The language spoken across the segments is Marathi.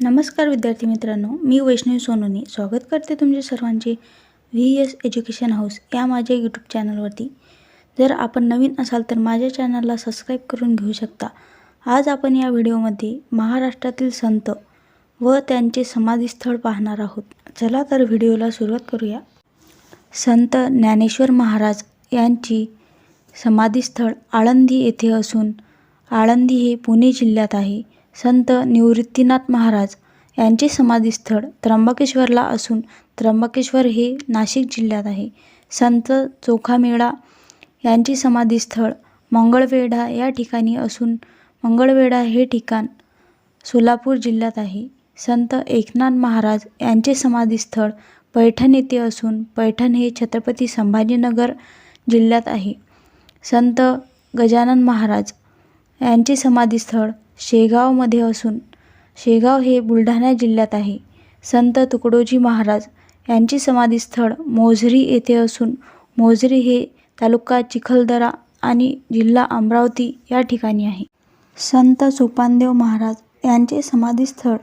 नमस्कार विद्यार्थी मित्रांनो मी वैष्णवी सोनोनी. स्वागत करते तुमचे सर्वांचे व्ही एस एज्युकेशन हाऊस या माझ्या यूट्यूब चॅनलवरती. जर आपण नवीन असाल तर माझ्या चॅनलला सबस्क्राईब करून घेऊ शकता. आज आपण या व्हिडिओमध्ये महाराष्ट्रातील संत व त्यांचे समाधीस्थळ पाहणार आहोत. चला तर व्हिडिओला सुरुवात करूया. संत ज्ञानेश्वर महाराज यांची समाधीस्थळ आळंदी येथे असून आळंदी हे पुणे जिल्ह्यात आहे. संत निवृत्तीनाथ महाराज यांचे समाधीस्थळ त्र्यंबकेश्वरला असून त्र्यंबकेश्वर हे नाशिक जिल्ह्यात आहे. संत चोखामेळा यांचे समाधीस्थळ मंगळवेढा या ठिकाणी असून मंगळवेढा हे ठिकाण सोलापूर जिल्ह्यात आहे. संत एकनाथ महाराज यांचे समाधीस्थळ पैठण येथे असून पैठण हे छत्रपती संभाजीनगर जिल्ह्यात आहे. संत गजानन महाराज यांचे समाधीस्थळ शेगावमध्ये असून शेगाव हे बुलढाणा जिल्ह्यात आहे. संत तुकडोजी महाराज यांचे समाधीस्थळ मोझरी येथे असून मोझरी हे तालुका चिखलदरा आणि जिल्हा अमरावती या ठिकाणी आहे. संत सोपानदेव महाराज यांचे समाधीस्थळ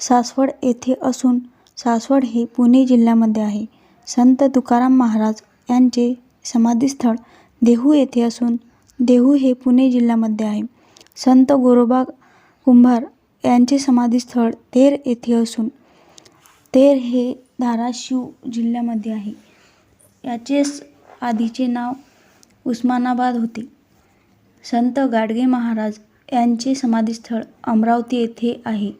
सासवड येथे असून सासवड हे पुणे जिल्ह्यामध्ये आहे. संत तुकाराम महाराज यांचे समाधीस्थळ देहू येथे असून देहू हे पुणे जिल्ह्यामध्ये आहे. संत गोरोबा कुंभार यांचे समाधीस्थळ तेर येथे असून तेर हे धाराशिव जिल्ह्यामध्ये आहे. याचेच आधीचे नाव उस्मानाबाद होते. संत गाडगे महाराज यांचे समाधीस्थळ अमरावती येथे आहे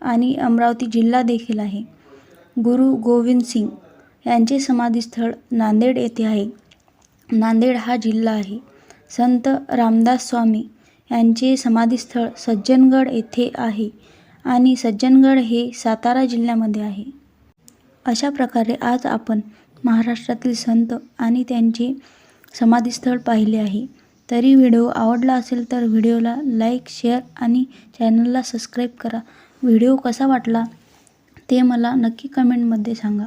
आणि अमरावती जिल्हा देखील आहे. गुरु गोविंद सिंग यांचे समाधीस्थळ नांदेड येथे आहे. नांदेड हा जिल्हा आहे. संत रामदास स्वामी यांचे समाधीस्थळ सज्जनगड येथे आहे आणि सज्जनगड हे सातारा जिल्ह्यामध्ये आहे. अशा प्रकारे आज आपण महाराष्ट्रातील संत आणि त्यांचे समाधीस्थळ पाहिले आहे. तरी व्हिडिओ आवडला असेल तर व्हिडिओला लाईक शेअर आणि चॅनलला सबस्क्राईब करा. व्हिडिओ कसा वाटला ते मला नक्की कमेंटमध्ये सांगा.